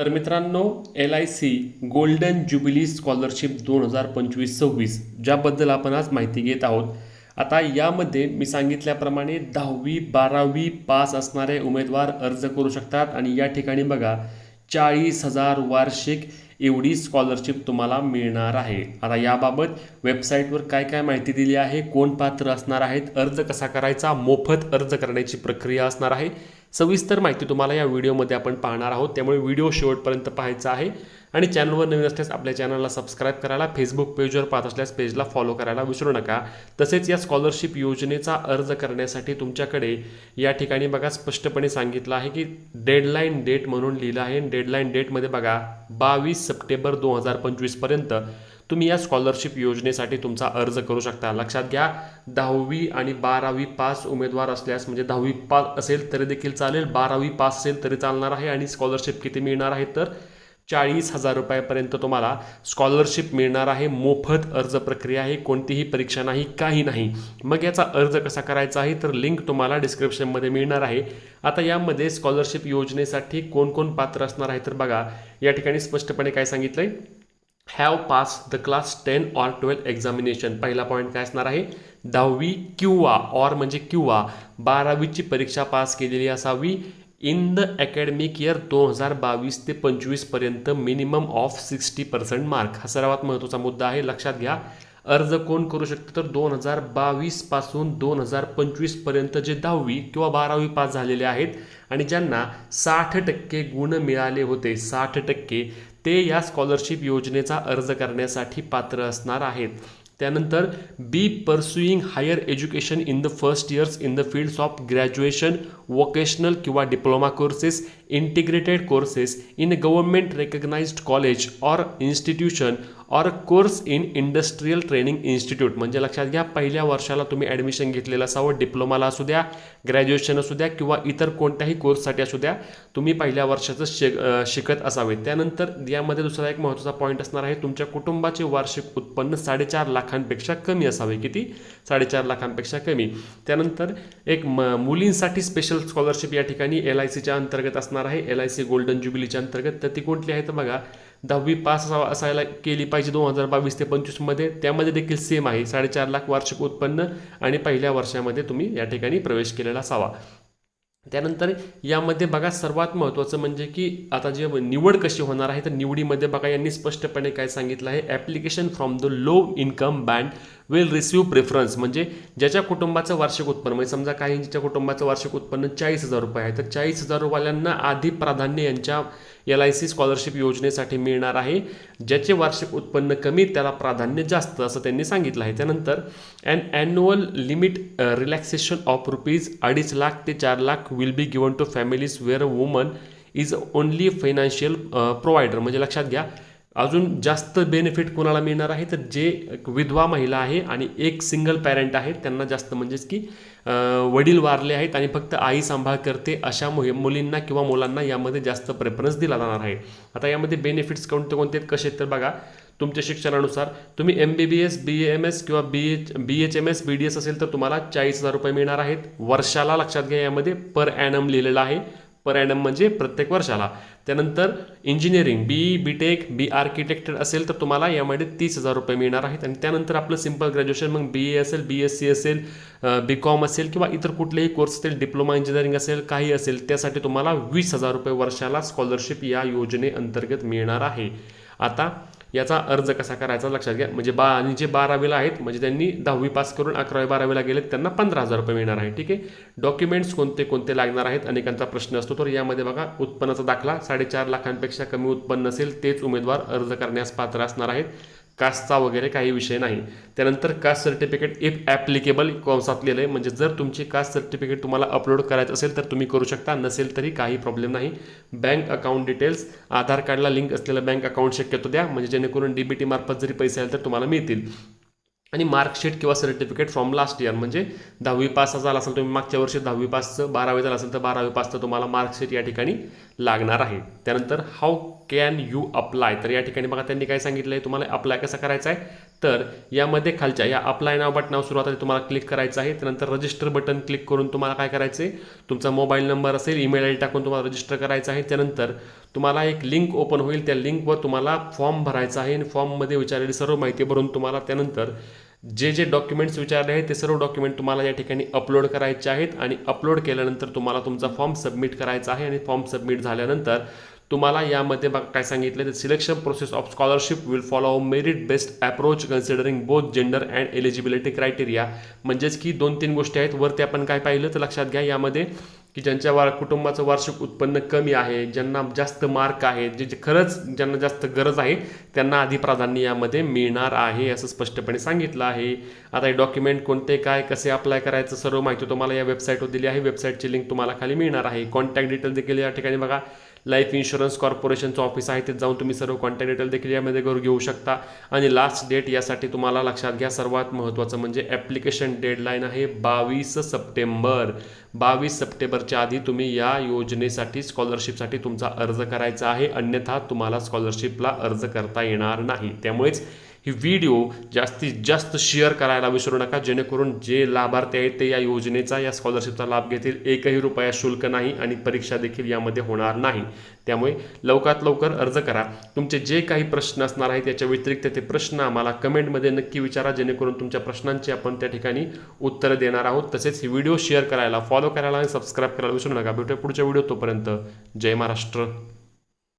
तर मित्रांनो L I C golden jubilee scholarship दोन हजार पंचवीस सव्वीस ज्याबद्दल आपण आज माहिती घेत आहोत. आता यामध्ये मी सांगितल्याप्रमाणे दहावी बारावी पास असणारे उमेदवार अर्ज करू शकतात आणि या ठिकाणी बघा चाळीस हजार वार्षिक एवढी स्कॉलरशिप तुम्हाला मिळणार आहे. आता याबाबत वेबसाईटवर काय काय माहिती दिली आहे कोण पात्र असणार आहेत अर्ज कसा करायचा मोफत अर्ज करण्याची प्रक्रिया असणार आहे सविस्तर माहिती तुम्हाला या व्हिडिओमध्ये आपण पाहणार आहोत. त्यामुळे व्हिडिओ शेवटपर्यंत पाहायचा आहे. आणि चॅनलवर नवीन असल्यास आपल्या चॅनलला सबस्क्राईब करायला फेसबुक पेजवर पाहत असल्यास पेजला फॉलो करायला विसरू नका. तसेच या स्कॉलरशिप योजनेचा अर्ज करण्यासाठी तुमच्याकडे या ठिकाणी बघा स्पष्टपणे सांगितलं आहे की डेडलाईन डेट म्हणून लिहिलं आहे. डेडलाईन डेटमध्ये बघा बावीस सप्टेंबर दोन हजार पंचवीसपर्यंत तुम्ही या स्कॉलरशिप योजनेसाठी तुमचा अर्ज करू शकता. लक्षात घ्या दहावी आणि बारावी पास उमेदवार असल्यास म्हणजे दहावी पास असेल तरी देखील चालेल बारावी पास असेल तरी चालणार आहे आणि स्कॉलरशिप किती मिळणार आहे तर चाळीस हजार रुपयापर्यंत तुम्हाला स्कॉलरशिप मिळणार आहे. मोफत अर्ज प्रक्रिया आहे कोणतीही परीक्षा नाही काही नाही. मग याचा अर्ज कसा करायचा आहे तर लिंक तुम्हाला डिस्क्रिप्शनमध्ये मिळणार आहे. आता यामध्ये स्कॉलरशिप योजनेसाठी कोण कोण पात्र असणार आहे तर बघा या ठिकाणी स्पष्टपणे काय सांगितलं आहे have pass the class ten or twelve examination पहिला पॉईंट काय असणार आहे? दहावी किंवा ऑर म्हणजे किंवा बारावीची परीक्षा पास केलेली असावी. इन द अकॅडमिक इयर दोन हजार बावीस ते पंचवीसपर्यंत minimum of sixty percent mark हा सर्वात महत्त्वाचा मुद्दा आहे. लक्षात घ्या. अर्ज कोण करू शकतो? तर दोन हजार बावीसपासून दोन हजार पंचवीसपर्यंत जे दहावी किंवा बारावी पास झालेले आहेत आणि ज्यांना साठ टक्के गुण मिळाले होते साठ टक्के ते या स्कॉलरशिप योजनेचा अर्ज करण्यासाठी पात्र असणार आहेत. त्यानंतर be pursuing higher education in the first years in the fields of graduation vocational किंवा diploma courses integrated courses in government recognized college or institution or course in industrial training institute म्हणजे लक्षात घ्या पहिल्या वर्षाला तुम्ही ॲडमिशन घेतलेलं असावं डिप्लोमाला असू द्या ग्रॅज्युएशन असू द्या किंवा इतर कोणत्याही कोर्ससाठी असू द्या तुम्ही पहिल्या वर्षाचं शिक शिकत असावे. त्यानंतर यामध्ये दुसरा एक महत्त्वाचा पॉईंट असणार आहे तुमच्या कुटुंबाचे वार्षिक उत्पन्न साडेचार लाख लाखांपेक्षा कमी असावे. किती? साडेचार लाखांपेक्षा कमी. त्यानंतर एक म मुलींसाठी स्पेशल स्कॉलरशिप या ठिकाणी एल आय सीच्या अंतर्गत असणार आहे. एल आय सी गोल्डन ज्युबिलीच्या अंतर्गत. तर ती कोणती आहे? तर बघा दहावी पास असायला केली पाहिजे दोन हजार बावीस ते पंचवीसमध्ये त्यामध्ये देखील सेम आहे. साडेचार लाख वार्षिक उत्पन्न आणि पहिल्या वर्षामध्ये तुम्ही या ठिकाणी प्रवेश केलेला असावा. त्यानंतर यामध्ये बघा सर्वात महत्त्वाचं म्हणजे की आता जे निवड कशी होणार आहे तर निवडीमध्ये बघा यांनी स्पष्टपणे काय सांगितलं आहे. Application from the low income band will receive preference म्हणजे ज्याच्या कुटुंबाचं वार्षिक उत्पन्न म्हणजे समजा काहींच्या कुटुंबाचं वार्षिक उत्पन्न चाळीस हजार रुपये आहे तर चाळीस हजार रुपयांना आधी प्राधान्य यांच्या एल आय सी स्कॉलरशिप योजनेसाठी मिळणार आहे. ज्याचे वार्षिक उत्पन्न कमी त्याला प्राधान्य जास्त असं त्यांनी सांगितलं आहे. त्यानंतर and annual limit relaxation of rupees अडीच लाख ते चार lakh will be given to families where woman is only financial provider म्हणजे लक्षात घ्या अजून जास्त बेनिफिट कोणाला मिळणार आहे? तर जे विधवा महिला आहे आणि एक सिंगल पॅरेंट आहे त्यांना जास्त म्हणजेच की वडील वारले आहेत आणि फक्त आई सांभाळ करते अशा मुली मुलींना किंवा मुलांना यामध्ये जास्त प्रेफरन्स दिला जाणार आहे. आता यामध्ये बेनिफिट्स कोणते कोणते आहेत? कसे आहेत? तर बघा तुमच्या शिक्षणानुसार तुम्ही M B B S B M S किंवा B H B H M S B D S असेल तर तुम्हाला चाळीस हजार रुपये मिळणार आहेत. वर्षाला लक्षात घ्या यामध्ये पर ॲनम लिहिलेलं आहे. पर ॲडम म्हणजे प्रत्येक वर्षाला. त्यानंतर engineering B B tech B architect असेल तर तुम्हाला यामध्ये तीस हजार रुपये मिळणार आहेत. आणि त्यानंतर आपलं सिंपल ग्रॅज्युएशन मग बी ए असेल बी एस सी असेल बी कॉम असेल किंवा इतर कुठलेही कोर्स असतील डिप्लोमा इंजिनिअरिंग असेल काही असेल त्यासाठी तुम्हाला वीस हजार रुपये वर्षाला स्कॉलरशिप या योजनेअंतर्गत मिळणार आहे. आता याचा अर्ज कसा करायचा लक्षात घ्या. म्हणजे बा आणि जे बारावीला आहेत म्हणजे त्यांनी दहावी पास करून अकरावी बारावीला गेलेत त्यांना पंधरा हजार रुपये मिळणार आहे. ठीक आहे? डॉक्युमेंट्स कोणते कोणते लागणार आहेत? अनेकांचा प्रश्न असतो. तर यामध्ये बघा उत्पन्नाचा दाखला साडेचार लाखांपेक्षा कमी उत्पन्न असेल तेच उमेदवार अर्ज करण्यास पात्र असणार आहेत. कास्टचा वगैरे काही विषय नाही. त्यानंतर कास्ट सर्टिफिकेट इफ ॲप्लिकेबल कंसात लिहिलं आहे म्हणजे जर तुमची कास्ट सर्टिफिकेट तुम्हाला अपलोड करायचं असेल तर तुम्ही करू शकता. नसेल तरी काही प्रॉब्लेम नाही. बँक अकाउंट डिटेल्स आधार कार्डला लिंक असलेलं बँक अकाउंट शक्यतो द्या. म्हणजे जेणेकरून डी बी टी मार्फत जरी पैसे आले तर तुम्हाला मिळतील. आणि मार्कशीट किंवा सर्टिफिकेट फ्रॉम लास्ट इयर म्हणजे दहावी पास झाला असेल तुम्ही मागच्या वर्षी दहावी पासचं बारावी झालं असेल तर बारावी पासचं तुम्हाला मार्कशीट या ठिकाणी लागणार आहे. त्यानंतर हाऊ कॅन यू अप्लाय तर या ठिकाणी बघा त्यांनी काय सांगितलं आहे तुम्हाला अप्लाय कसा करायचा आहे? तर यामध्ये खालच्या या अप्लाय नाव बटनावर नाव सुरुवातीला तुम्हाला क्लिक करायचं आहे त्यानंतर रजिस्टर बटन क्लिक करून तुम्हाला काय करायचं आहे तुमचा मोबाईल नंबर असेल ईमेल आय डी टाकून तुम्हाला रजिस्टर करायचं आहे. त्यानंतर तुम्हाला एक लिंक ओपन होईल. त्या लिंकवर तुम्हाला फॉर्म भरायचा आहे आणि फॉर्ममध्ये विचारलेली सर्व माहिती भरून तुम्हाला त्यानंतर जे जे डॉक्युमेंट्स विचारले आहेत ते सर्व डॉक्युमेंट तुम्हाला या ठिकाणी अपलोड करायचे आहेत आणि अपलोड केल्यानंतर तुम्हाला तुमचा फॉर्म सबमिट करायचा आहे आणि फॉर्म सबमिट झाल्यानंतर तुम्हाला यामध्ये बघ काय सांगितलं तर selection process of scholarship will follow merit based approach considering both gender and eligibility criteria म्हणजेच की दोन तीन गोष्टी आहेत. वरती आपण काय पाहिलं? तर लक्षात घ्या यामध्ये की ज्यांच्या वा कुटुंबाचं वार्षिक उत्पन्न कमी आहे ज्यांना जास्त मार्क आहेत जे जे खरंच ज्यांना जास्त गरज आहे त्यांना आधी प्राधान्य यामध्ये मिळणार आहे असं स्पष्टपणे सांगितलं आहे. आता हे डॉक्युमेंट कोणते काय कसे अप्लाय करायचं सर्व माहिती तुम्हाला या वेबसाईटवर दिली आहे. वेबसाईटची लिंक तुम्हाला खाली मिळणार आहे. कॉन्टॅक्ट डिटेल देखील या ठिकाणी बघा. लाईफ इन्शुरन्स कॉर्पोरेशनचं ऑफिस आहे ते जाऊन तुम्ही सर्व कॉन्टॅक्ट डिटेल देखील यामध्ये घरून घेऊ शकता. आणि लास्ट डेट यासाठी तुम्हाला लक्षात घ्या सर्वात महत्त्वाचं म्हणजे ॲप्लिकेशन डेडलाईन आहे बावीस सप्टेंबर. बावीस सप्टेंबरच्या आधी तुम्ही या योजनेसाठी स्कॉलरशिपसाठी तुमचा अर्ज करायचा आहे. अन्यथा तुम्हाला स्कॉलरशिपला अर्ज करता येणार नाही. त्यामुळेच ही व्हिडिओ जास्तीत जास्त शेअर करायला विसरू नका जेणेकरून जे लाभार्थी आहेत ते या योजनेचा या स्कॉलरशिपचा लाभ घेतील. एकही रुपया शुल्क नाही आणि परीक्षा देखील यामध्ये होणार नाही. त्यामुळे लवकरात लवकर अर्ज करा. तुमचे जे काही प्रश्न असणार आहेत त्याच्या व्यतिरिक्त ते प्रश्न आम्हाला कमेंटमध्ये नक्की विचारा जेणेकरून तुमच्या प्रश्नांची आपण त्या ठिकाणी उत्तरं देणार आहोत. तसेच ही व्हिडिओ शेअर करायला फॉलो करायला आणि सबस्क्राईब करायला विसरू नका. भेटूया पुढच्या व्हिडिओ तोपर्यंत. जय महाराष्ट्र.